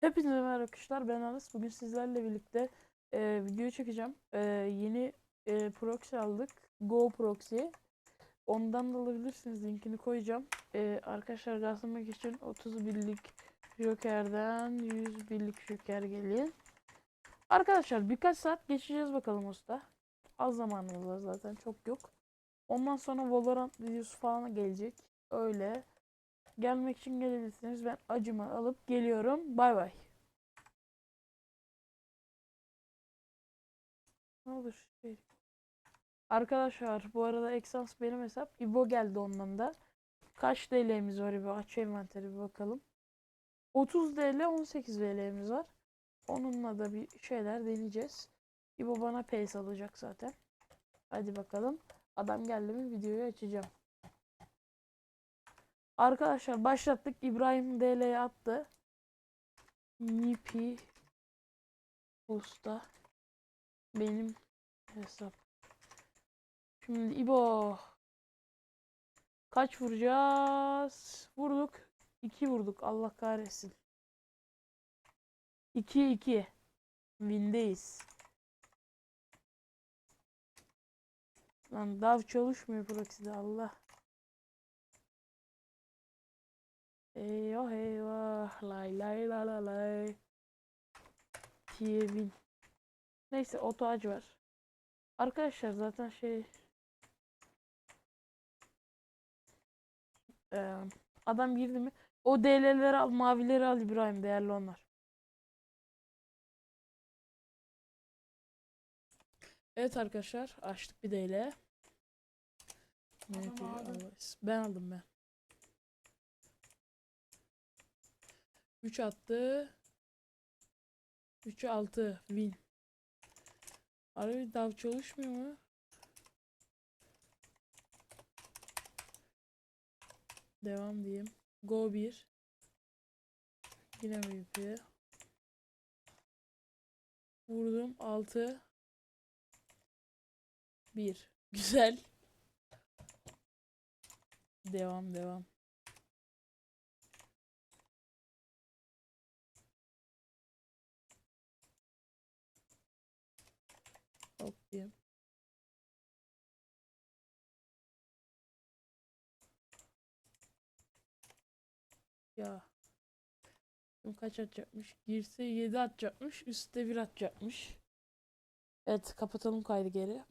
Hepinize merhaba arkadaşlar ben Anas. Bugün sizlerle birlikte e, video çekeceğim. E, yeni e, proxy aldık. Go proxy. Ondan da alabilirsiniz. Linkini koyacağım. E, arkadaşlar gazlamak için 30 birlik Joker'den 100 birlik Joker gelin. Arkadaşlar birkaç saat geçeceğiz bakalım usta. Az zamanımız var zaten çok yok. Ondan sonra Valorant videosu falan gelecek. Öyle. Gelmek için gelebilirsiniz. Ben acımı alıp geliyorum. Bay bay. Ne olur şey. Arkadaşlar bu arada Exans benim hesap. İbo geldi ondan da. Kaç TL'miz var İbo? Aç envanteri bir bakalım. 30 TL 18 TL'miz var. Onunla da bir şeyler deneyeceğiz. İbo bana pace alacak zaten. Hadi bakalım. Adam geldi mi videoyu açacağım. Arkadaşlar başlattık. İbrahim DL'ye attı. Nipi Usta benim hesap. Şimdi İbo kaç vuracağız? Vurduk. 2 vurduk. Allah kahretsin. 2 2 Win'deyiz. Lan dav çalışmıyor proxy'de Allah. Eyvah eyvah lay lay la la lay. Tiyevin. Neyse oto ağacı var. Arkadaşlar zaten şey Eee, adam girdi mi? O DL'leri al, mavileri al İbrahim değerli onlar. Evet arkadaşlar açtık bir DL. Ben aldım ben. 3 attı. 3'ü 6 win. Harbi dav çalışmıyor mu? Devam diyeyim. Go 1. Yine MVP. Vurdum 6. 1. Güzel. Devam devam. Hop diyeyim. Ya. Şimdi kaç atacakmış? Girse 7 atacakmış. Üstte 1 atacakmış. Evet kapatalım kaydı geri.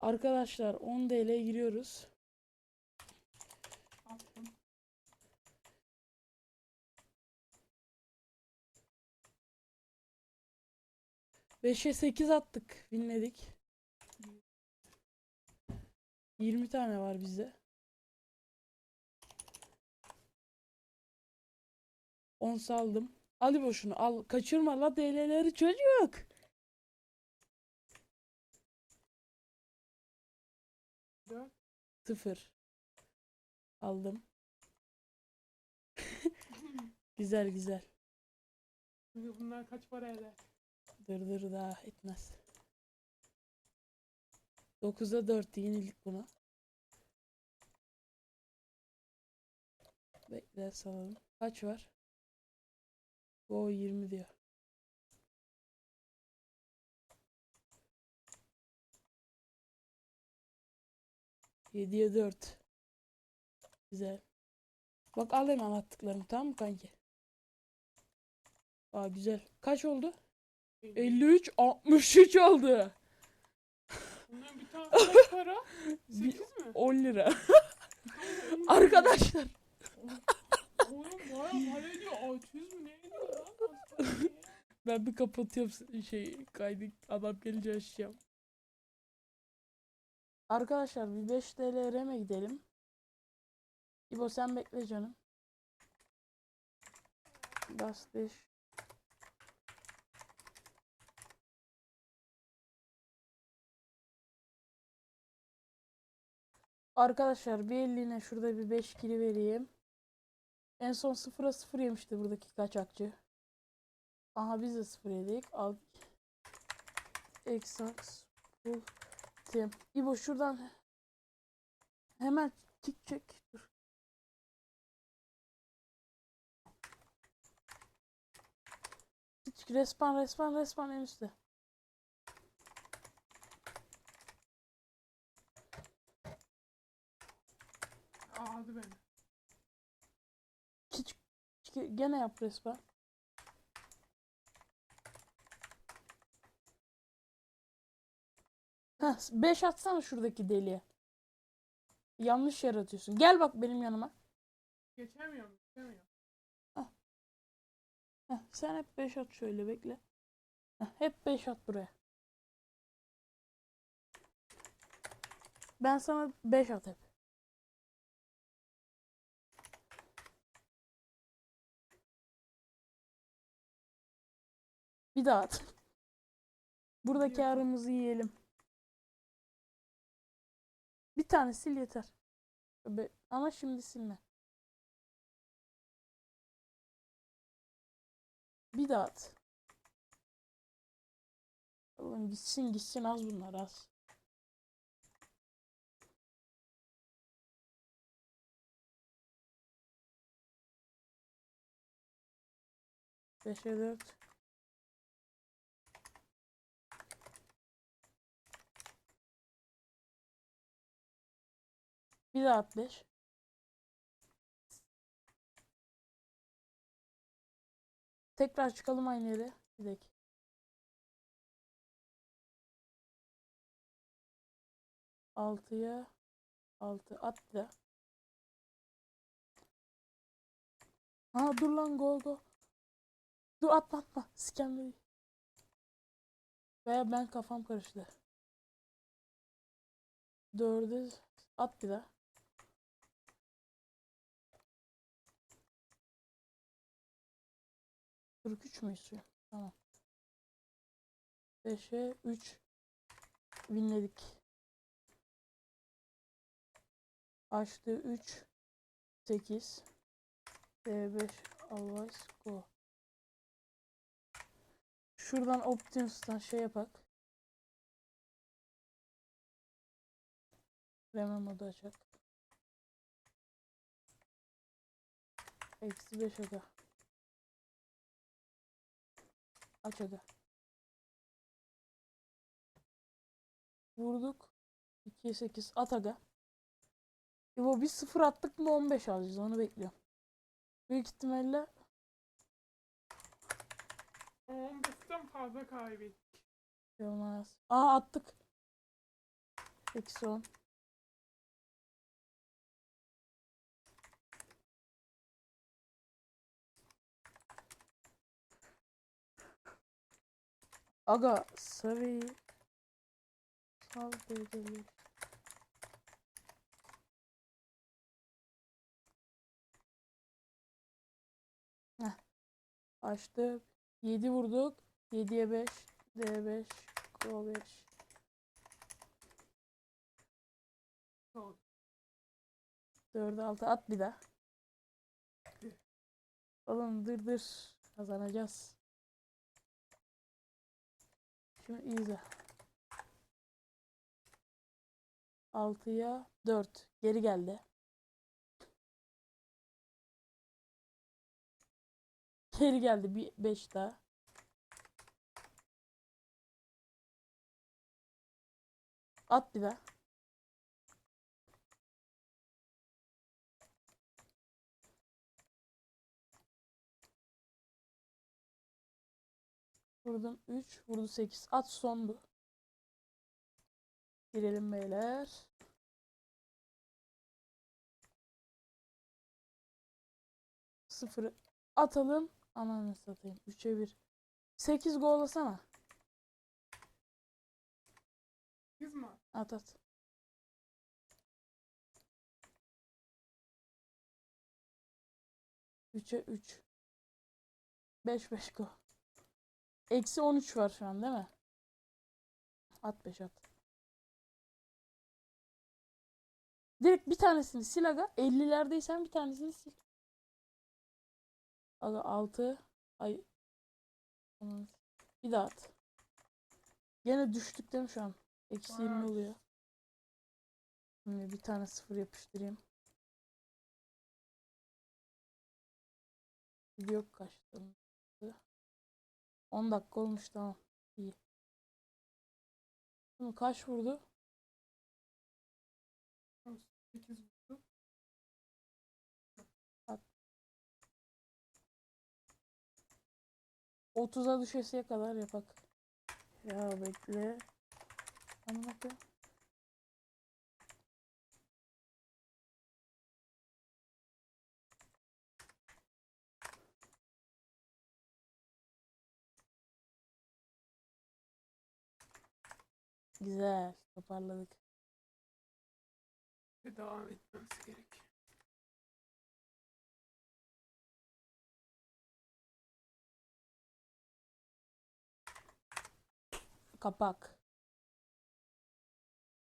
Arkadaşlar 10 TL giriyoruz. 5'e 8 attık. Winledik. 20 tane var bizde. 10 saldım. Al boşunu al. Kaçırma la DL'leri çocuk. Sıfır. Aldım. güzel güzel. Bunlar kaç para eder? Dır dır daha etmez. 9'a 4 yenilik buna. Bekle salalım. Kaç var? O 20 diyor. Yediye 4. Güzel. Bak al hemen attıklarımı tamam mı kanki? Aa güzel. Kaç oldu? 53 63 oldu. Bunların bir tane kaç para? Bir- 8 mi? 10 lira. Arkadaşlar Oğlum baya para ediyor. 600 mü ne ediyor lan? Ben bir kapatıyorum şey kaydı adam gelince açacağım. Arkadaşlar bir 5 TL RM'e gidelim. İbo sen bekle canım. Bas 5. Arkadaşlar bir elliğine şurada bir 5 kili vereyim. En son 0'a 0 yemişti buradaki kaçakçı. Aha biz de 0 yedik. Al. Exax. Bu. Tim. İbo şuradan hemen kick çek. Dur. üst respawn respawn respawn en üstte. Aa, aldı beni. Hiç, hiç- gene yap respawn. Heh 5 atsana şuradaki deliğe. Yanlış yer atıyorsun. Gel bak benim yanıma. Geçemiyorum. Geçemiyorum. Heh, sen hep 5 at şöyle bekle. Heh, hep 5 at buraya. Ben sana 5 at hep. Bir daha at. Buradaki arımızı yiyelim. Bir tane sil yeter. Ama şimdi silme. Bir daha at. Oğlum gitsin gitsin az bunlar az. Beşe dört. Bir daha at. Tekrar çıkalım aynı yere. Gidelim. Altıya altı at daha. Ha dur lan go go. Dur atma atma. Değil. Veya ben kafam karıştı. Dördü at bir daha. Kırk üç mü istiyor? Tamam. Beşe üç. Winledik. Açtı 3 8 D5 always go. Şuradan Optimus'tan şey yapak. Reme modu açak. Eksi 5 aga. Aç aga. Vurduk. 2'ye 8 at aga. İbo bir sıfır attık mı 15 alacağız onu bekliyorum. Büyük ihtimalle 15'ten fazla kaybettik. olmaz. Aa attık. Eksi 10. Aga sarıyı sal bedeli. Heh. Açtık. 7 vurduk. 7'ye 5. D5. Go 5. Oldu. 4'e 6 at bir daha. Oğlum dır dır. Kazanacağız. Şimdi izle. 6'ya 4. Geri geldi. Geri geldi bir 5 daha. At bir daha. Vurdum 3, vurdu 8. At sondu. Girelim beyler. Sıfırı atalım. Ananı satayım. 3'e 1. 8 gollasana. 8 mi? At at. Üçe 3. 5 5 go. Eksi 13 var şu an değil mi? At 5 at. Direkt bir tanesini sil aga. 50'lerdeysen bir tanesini sil. Aga 6. Ay. Bir daha at. Gene düştük değil mi şu an? Eksi 20 Bayağı oluyor. Şimdi bir tane sıfır yapıştırayım. Video kaçtı? 10 dakika olmuş tamam. İyi. Şimdi kaç vurdu? 8 vurdu. Bak. 30'a düşesiye kadar yapak. Ya bekle. Amına Güzel. Toparladık. Ve devam etmemiz gerek. Kapak.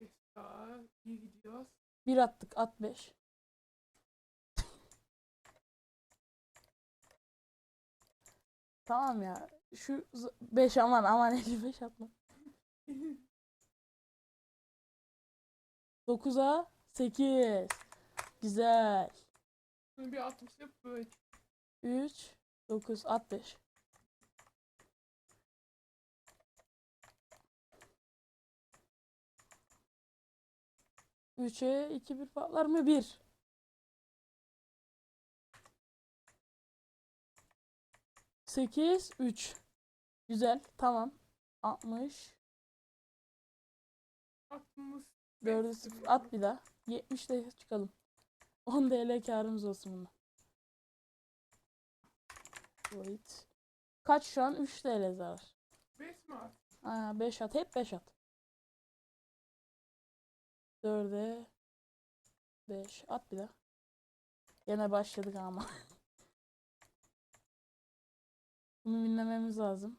Beş daha iyi gidiyoruz. Bir attık. At 5. Tamam ya. Şu 5 aman aman 55 atma. 9'a 8. Güzel. Bunu bir altımız yap böyle. 3, 9, at Üçe iki bir patlar mı? Bir. Sekiz, üç. Güzel, tamam. Altmış. Altmış. 4'ü 0 at bir daha. 70 de çıkalım. 10 DL karımız olsun bunda. Wait. Kaç şu an? 3 TL zarar. 5 mi at? Aa, 5 at. Hep 5 at. 4'e 5 at bir daha. Yine başladık ama. Bunu dinlememiz lazım.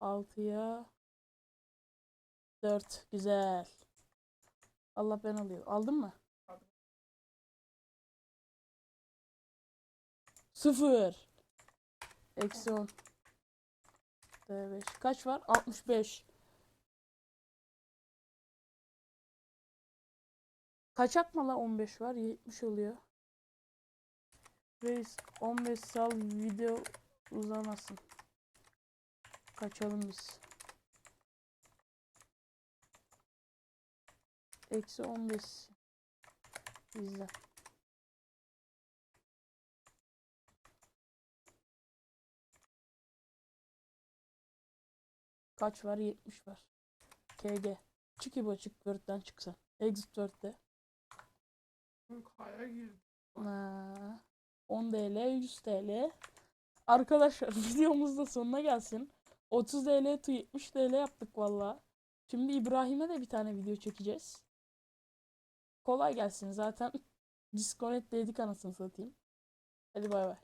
6'ya 4. Güzel. Allah ben alıyorum. Aldın mı? Aldım. 0. Eksi 10. D5. Kaç var? 65. Kaç atma la 15 var? 70 oluyor. Reis 15 sal video uzamasın. Kaçalım biz. Eksi 15. İzle. Kaç var? 70 var. KG. Çık İbo çık Word'den çıksa. Exit Word'de. Bunu kaya girdi. Ha, 10 TL, 100 TL. Arkadaşlar videomuz da sonuna gelsin. 30 TL to 70 TL yaptık valla. Şimdi İbrahim'e de bir tane video çekeceğiz. Kolay gelsin zaten. Disconnect dedik anasını satayım. Hadi bay bay.